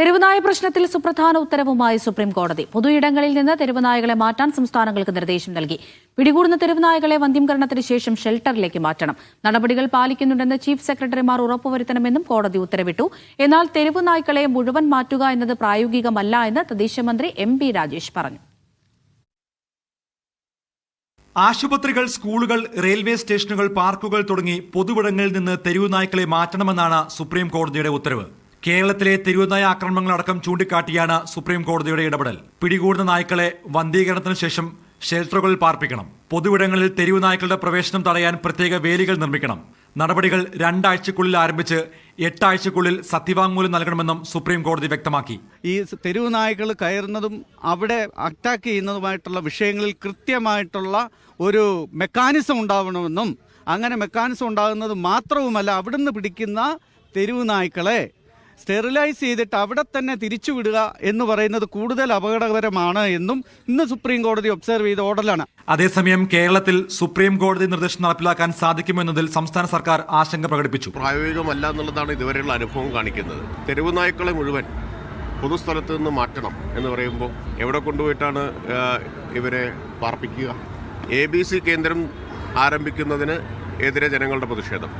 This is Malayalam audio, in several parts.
തെരുവുനായ പ്രശ്നത്തിൽ സുപ്രധാന ഉത്തരവുമായി സുപ്രീം കോടതി പൊതു ഇടങ്ങളിൽ നിന്ന് തെരുവുനായകളെ മാറ്റാൻ സംസ്ഥാനങ്ങൾക്ക് നിർദ്ദേശം നൽകി. പിടികൂടുന്ന തെരുവുനായകളെ വന്ധ്യംകരണത്തിന് ശേഷം ഷെൽട്ടറിലേക്ക് മാറ്റണം. നടപടികൾ പാലിക്കുന്നുണ്ടെന്ന് ചീഫ് സെക്രട്ടറിമാർ ഉറപ്പുവരുത്തണമെന്നും കോടതി ഉത്തരവിട്ടു. എന്നാൽ തെരുവുനായ്ക്കളെ മുഴുവൻ മാറ്റുക എന്നത് പ്രായോഗികമല്ല എന്ന് തദ്ദേശ മന്ത്രി എം പി രാജേഷ് പറഞ്ഞു. ആശുപത്രികൾ സ്കൂളുകൾ റെയിൽവേ സ്റ്റേഷനുകൾ പാർക്കുകൾ തുടങ്ങി പൊതുവിടങ്ങളിൽ നിന്ന് തെരുവുനായ്ക്കളെ മാറ്റണമെന്നാണ് സുപ്രീം കോടതിയുടെ ഉത്തരവ്. കേരളത്തിലെ തെരുവുനായ ആക്രമണങ്ങളടക്കം ചൂണ്ടിക്കാട്ടിയാണ് സുപ്രീം കോടതിയുടെ ഇടപെടൽ. പിടികൂടുന്ന നായ്ക്കളെ വന്ധീകരണത്തിന് ശേഷം ഷെൽട്ടറുകളിൽ പാർപ്പിക്കണം. പൊതുവിടങ്ങളിൽ തെരുവു നായ്ക്കളുടെ പ്രവേശനം തടയാൻ പ്രത്യേക വേലികൾ നിർമ്മിക്കണം. നടപടികൾ രണ്ടാഴ്ചക്കുള്ളിൽ ആരംഭിച്ച് എട്ടാഴ്ചക്കുള്ളിൽ സത്യവാങ്മൂലം നൽകണമെന്നും സുപ്രീം കോടതി വ്യക്തമാക്കി. ഈ തെരുവ് നായ്ക്കൾ കയറുന്നതും അവിടെ അറ്റാക്ക് ചെയ്യുന്നതുമായിട്ടുള്ള വിഷയങ്ങളിൽ കൃത്യമായിട്ടുള്ള ഒരു മെക്കാനിസം ഉണ്ടാവണമെന്നും അങ്ങനെ മെക്കാനിസം ഉണ്ടാകുന്നത് മാത്രവുമല്ല അവിടുന്ന് പിടിക്കുന്ന തെരുവ് നായ്ക്കളെ സ്റ്റെറിലൈസ് ചെയ്തിട്ട് അവിടെ തന്നെ തിരിച്ചുവിടുക എന്ന് പറയുന്നത് കൂടുതൽ അപകടകരമാണ് എന്നും ഇന്ന് സുപ്രീം കോടതി ഒബ്സർവ് ചെയ്ത ഓർഡറിലാണ്. അതേസമയം കേരളത്തിൽ സുപ്രീം കോടതി നിർദ്ദേശം നടപ്പിലാക്കാൻ സാധിക്കുമെന്നതിൽ സംസ്ഥാന സർക്കാർ ആശങ്ക പ്രകടിപ്പിച്ചു. പ്രായോഗികമല്ല എന്നുള്ളതാണ് ഇതുവരെയുള്ള അനുഭവം കാണിക്കുന്നത്. തെരുവ് നായ്ക്കളെ മുഴുവൻ പൊതുസ്ഥലത്ത് നിന്ന് മാറ്റണം എന്ന് പറയുമ്പോൾ എവിടെ കൊണ്ടുപോയിട്ടാണ് ഇവരെ പാർപ്പിക്കുക? എ ബി സി കേന്ദ്രം ആരംഭിക്കുന്നതിന് എതിരെ ജനങ്ങളുടെ പ്രതിഷേധം.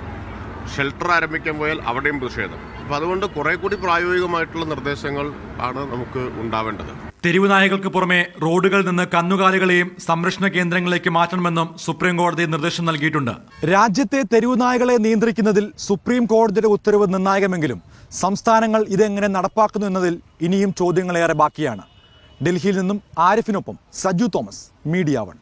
ഷെൽട്ടർ ആരംഭിക്കാൻ പോയാൽ അവിടെയും പ്രതിഷേധം. അപ്പോൾ അതുകൊണ്ട് കുറെ കൂടി പ്രായോഗികമായിട്ടുള്ള നിർദ്ദേശങ്ങൾ ആണ് നമുക്ക് ഉണ്ടാവേണ്ടത്. തെരുവു നായകൾക്ക് പുറമെ റോഡുകളിൽ നിന്ന് കന്നുകാലികളെയും സംരക്ഷണ കേന്ദ്രങ്ങളിലേക്ക് മാറ്റണമെന്നും സുപ്രീം കോടതി നിർദ്ദേശം നൽകിയിട്ടുണ്ട്. രാജ്യത്തെ തെരുവുനായകളെ നിയന്ത്രിക്കുന്നതിൽ സുപ്രീം കോടതിയുടെ ഉത്തരവ് നിർണായകമെങ്കിലും സംസ്ഥാനങ്ങൾ ഇതെങ്ങനെ നടപ്പാക്കുന്നു എന്നതിൽ ഇനിയും ചോദ്യങ്ങളേറെ ബാക്കിയാണ്. ഡൽഹിയിൽ നിന്നും ആരിഫിനൊപ്പം സജു തോമസ് മീഡിയ വൺ.